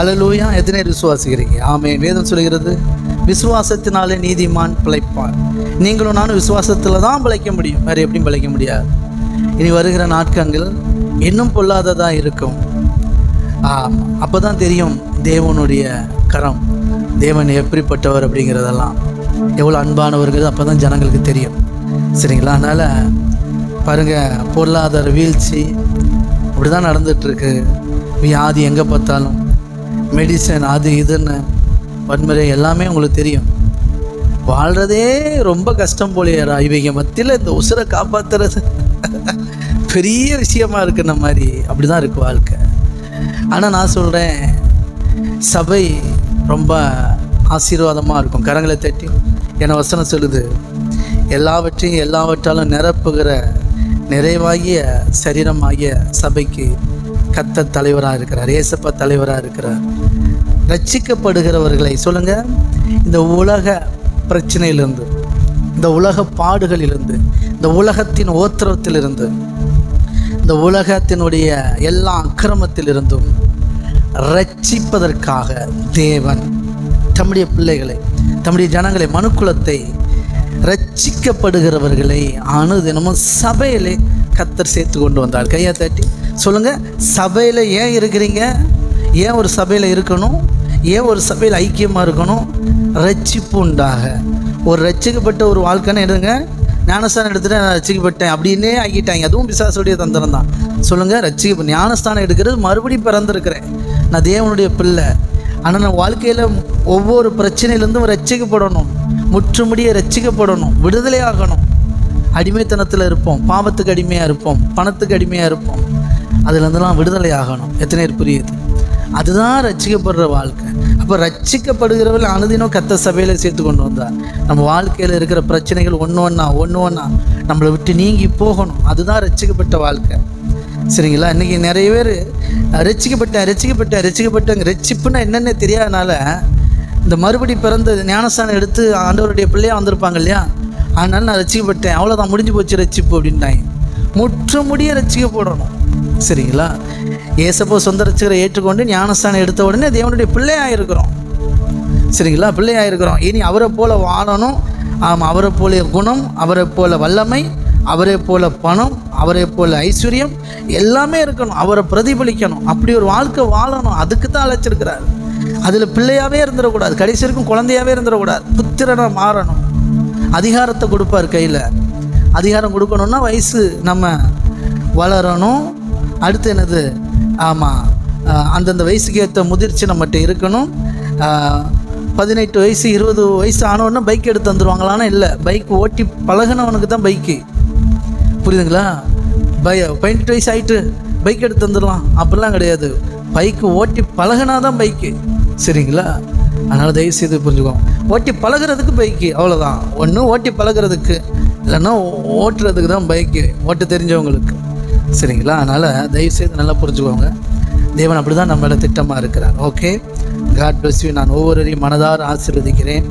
அலலூயா எத்தனை விசுவாசிக்கிறீங்க? ஆமே வேதம் சொல்கிறது விசுவாசத்தினாலே நீதிமான் பிழைப்பான். நீங்களும் நானும் விசுவாசத்தில் தான் பிழைக்க முடியும். வேறு எப்படியும் பிழைக்க முடியாது. இனி வருகிற நாட்கங்கள் இன்னும் பொல்லாததாக இருக்கும். அப்போ தான் தெரியும் தேவனுடைய கரம். தேவன் எப்படிப்பட்டவர் அப்படிங்கிறதெல்லாம். எவ்வளோ அன்பானவர்கள் அப்போ தான் ஜனங்களுக்கு தெரியும். சரிங்களா? அதனால் பாருங்கள் பொருளாதார வீழ்ச்சி அப்படி தான் நடந்துகிட்ருக்கு வியாதி எங்கே பார்த்தாலும். மெடிசன் அது இதுன்னு வன்முறை எல்லாமே உங்களுக்கு தெரியும். வாழ்கிறதே ரொம்ப கஷ்டம் போலியரா இவங்க மத்தியில் இந்த உசுரை காப்பாற்றுறது பெரிய விஷயமா இருக்குன மாதிரி அப்படி தான் இருக்குது வாழ்க்கை. ஆனால் நான் சொல்கிறேன் சபை ரொம்ப ஆசீர்வாதமாக இருக்கும். கரங்களை தட்டி என வசனம் சொல்லுது எல்லாவற்றையும் எல்லாவற்றாலும் நிரப்புகிற நிறைவாகிய சரீரமாகிய சபைக்கு கத்த தலைவராக இருக்கிறார் ஏசப்பா தலைவராக இருக்கிறார். ரட்சிக்கப்படுகிறவர்களை சொல்லுங்க. இந்த உலக பிரச்சனையிலிருந்து இந்த உலக பாடுகளிலிருந்து இந்த உலகத்தின் ஓத்திரத்திலிருந்து இந்த உலகத்தினுடைய எல்லா அக்கிரமத்திலிருந்தும் ரட்சிப்பதற்காக தேவன் தம்முடைய பிள்ளைகளை தம்முடைய ஜனங்களை மனுக்குலத்தை ரட்சிக்கப்படுகிறவர்களை அணுதினமும் சபையிலே கத்தர் சேர்த்து கொண்டு வந்தார். கையை தட்டி. சொல்லுங்கள் சபையில் ஏன் இருக்கிறீங்க? ஏன் ஒரு சபையில் இருக்கணும்? ஏன் ஒரு சபையில் ஐக்கியமாக இருக்கணும்? ரட்சிப்பு உண்டாக. ஒரு ரட்சிக்கப்பட்ட ஒரு வாழ்க்கைன்னு எடுங்க ஞானஸ்தானம் எடுத்துகிட்டு நான் ரசிக்கப்பட்டேன் அப்படின்னே ஆகிட்டாங்க அதுவும் பிசாசுடைய தந்திரம் தான். சொல்லுங்கள் ரட்சிக்க ஞானஸ்தானம் எடுக்கிறது மறுபடியும் பிறந்திருக்கிறேன். நான் தேவனுடைய பிள்ளை. ஆனால் நான் வாழ்க்கையில் ஒவ்வொரு பிரச்சனையிலேருந்தும் ரசிக்கப்படணும் முற்றுமுடிய ரசிக்கப்படணும் விடுதலை ஆகணும். அடிமைத்தனத்தில் இருப்போம். பாவத்துக்கு அடிமையாக இருப்போம். பணத்துக்கு அடிமையாக இருப்போம். அதுலேருந்துலாம் விடுதலை ஆகணும். எத்தனை பேர் புரியுது? அதுதான் ரச்சிக்கப்படுற வாழ்க்கை. அப்போ ரச்சிக்கப்படுகிறவர்கள் அனுதினம் கத்த சபையில் சேர்த்து கொண்டு வந்தார். நம்ம வாழ்க்கையில் இருக்கிற பிரச்சனைகள் ஒன்று ஒன்றா ஒன்று ஒன்றா நம்மளை விட்டு நீங்கி போகணும். அதுதான் ரச்சிக்கப்பட்ட வாழ்க்கை. சரிங்களா? இன்றைக்கி நிறைய பேர் ரசிக்கப்பட்டேன் ரசிக்கப்பட்டேன் ரசிக்கப்பட்டேங்க ரட்சிப்புன்னா என்னென்ன தெரியாதனால இந்த மறுபடி பிறந்த ஞானஸ்தானம் எடுத்து ஆண்டவருடைய பிள்ளையாக வந்திருப்பாங்க இல்லையா? அதனால நான் ரட்சிக்கப்பட்டேன். அவ்வளோதான் முடிஞ்சு போச்சு ரசிப்பு அப்படின்ட்டாங்க. முற்று முடிய ரசிக்கப்படணும் சரிங்களா? ஏசப்போ சொந்த ஏற்றுக்கொண்டு ஞானஸ்தானம் எடுத்த உடனே தேவனுடைய பிள்ளையாக இருக்கிறோம் சரிங்களா? பிள்ளையாக இருக்கிறோம் இனி அவரை போல வாழணும். ஆமாம் அவரை போல குணம் அவரை போல வல்லமை அவரை போல பணம் அவரை போல ஐஸ்வர்யம் எல்லாமே இருக்கணும். அவரை பிரதிபலிக்கணும். அப்படி ஒரு வாழ்க்கை வாழணும். அதுக்கு தான் அழைச்சிருக்கிறார். அதில் பிள்ளையாகவே இருந்துடக்கூடாது. கடைசி வரைக்கும் குழந்தையாகவே இருந்துடக்கூடாது. புத்திரனாக மாறணும். அதிகாரத்தை கொடுப்பார் கையில். அதிகாரம் கொடுக்கணுன்னா வயசு நம்ம வளரணும். அடுத்து என்னது? ஆமாம் அந்தந்த வயசுக்கு ஏற்ற முதிர்ச்சி நம்மகிட்ட இருக்கணும். பதினெட்டு வயசு இருபது வயசு ஆனவுடனே பைக் எடுத்து தந்துடுவாங்களான்னா இல்லை. பைக் ஓட்டி பழகுனவனுக்கு தான் பைக்கு புரியுதுங்களா? பை பதினெட்டு வயசு ஆகிட்டு பைக் எடுத்து தந்துடலாம். அப்படிலாம் கிடையாது. பைக்கு ஓட்டி பழகுனா தான் பைக்கு சரிங்களா? அதனால் தயவு செய்து புரிஞ்சுக்கோங்க. ஓட்டி பழகுறதுக்கு பைக்கு அவ்வளோதான் ஒன்று ஓட்டி பழகுறதுக்கு இல்லைன்னா ஓட்டுறதுக்கு தான் பைக்கு ஓட்ட தெரிஞ்சவங்களுக்கு. சரிங்களா? அதனால் தயவு செய்து நல்லா புரிஞ்சுக்கோங்க. தேவன் அப்படி தான் நம்மளோட திட்டமாக இருக்கிறார். ஓகே காட் பிளஸ் யூ நான் ஒவ்வொருவரையும் மனதார ஆசீர்வதிக்கிறேன்.